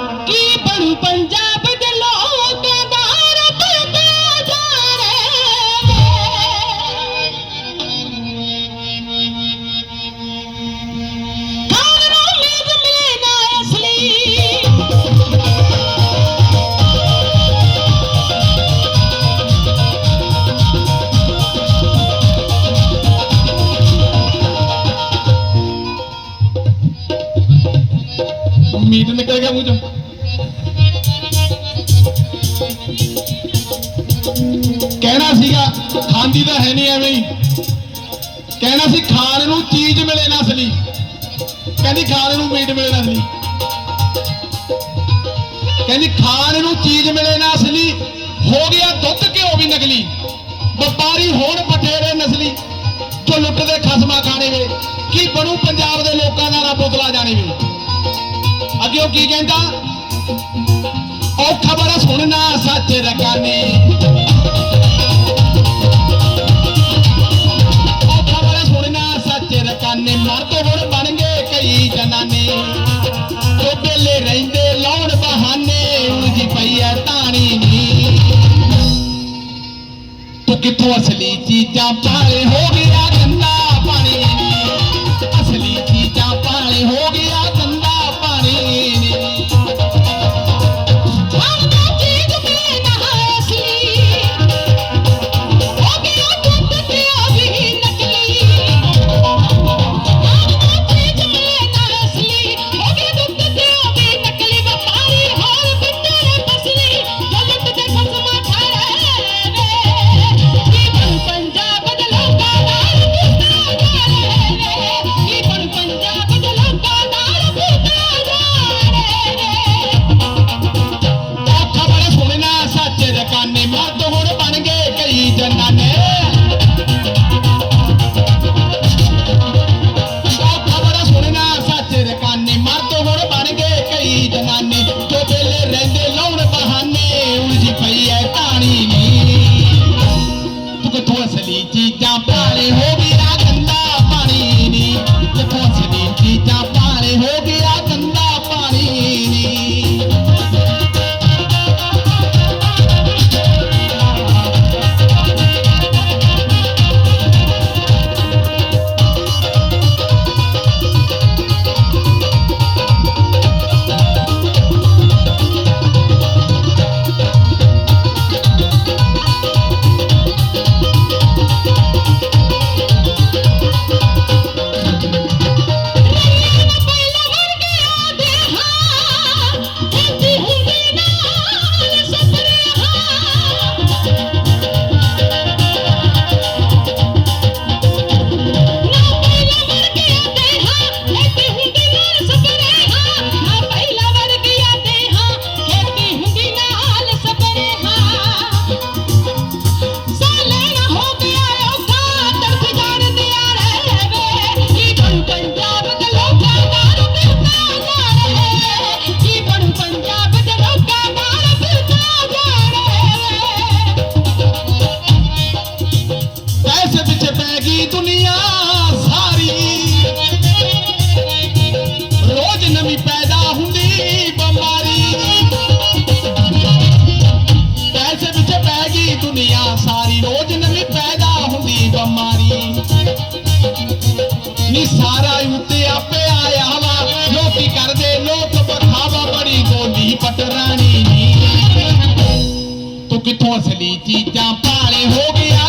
की बड़ू पंजाब ਮੀਟ ਮੂੰਹ ਚੋਂ। ਕਹਿਣਾ ਸੀਗਾ, ਖਾਂਦੀ ਤਾਂ ਹੈ ਨਹੀਂ ਐਵੇਂ ਹੀ। ਕਹਿਣਾ ਸੀ, ਖਾਣ ਨੂੰ ਚੀਜ਼ ਮਿਲੇ ਨਾ ਅਸਲੀ। ਕਹਿੰਦੀ ਖਾਣ ਨੂੰ ਮੀਟ ਮਿਲੇ ਨਾ ਅਸਲੀ। ਕਹਿੰਦੀ ਖਾਣ ਨੂੰ ਚੀਜ਼ ਮਿਲੇ ਨਾ ਅਸਲੀ। ਹੋ ਗਿਆ ਦੁੱਧ ਘਿਓ ਵੀ ਨਕਲੀ। ਵਪਾਰੀ ਹੋਣ ਬਠੇਰੇ ਨਸਲੀ। ਜੋ ਲੁੱਟਦੇ ਖਸਮਾ ਖਾਣੇ ਵੇ। ਕੀ ਬਣੂ ਪੰਜਾਬ ਦੇ ਲੋਕਾਂ ਦਾ ਰੱਬ ਉਤਲਾ ਜਾਣੇ ਵੇ। ਉਹ ਕੀ ਕਹਿੰਦਾ, ਉਹ ਖਬਰ ਸੁਣਨਾ ਸੱਚ ਰਕਾਨੇ। ਉਹ ਖਬਰ ਸੁਣਨਾ ਸੱਚ ਰਕਾਨੇ। ਮਰਦ ਹੁਣ ਬਣ ਗਏ ਕਈ ਜਨਾਨੇ। ਜੋ ਬੇਲੇ ਰਹਿੰਦੇ ਲਾਉਣ ਬਹਾਨੇ ਉਲਝੀ ਪਈ ਐ ਟਾਣੀ ਨੀ ਤੂੰ ਕਿੱਥੋਂ ਅਸਲੀ ਚੀਜ਼ਾਂ ਪਾਲੇ ਹੋ ਗਈ ਤੂੰ ਅਸਲੀ ਚੀਜ਼ਾਂ ਪਾਲੇ ਹੋ ਗਿਆ।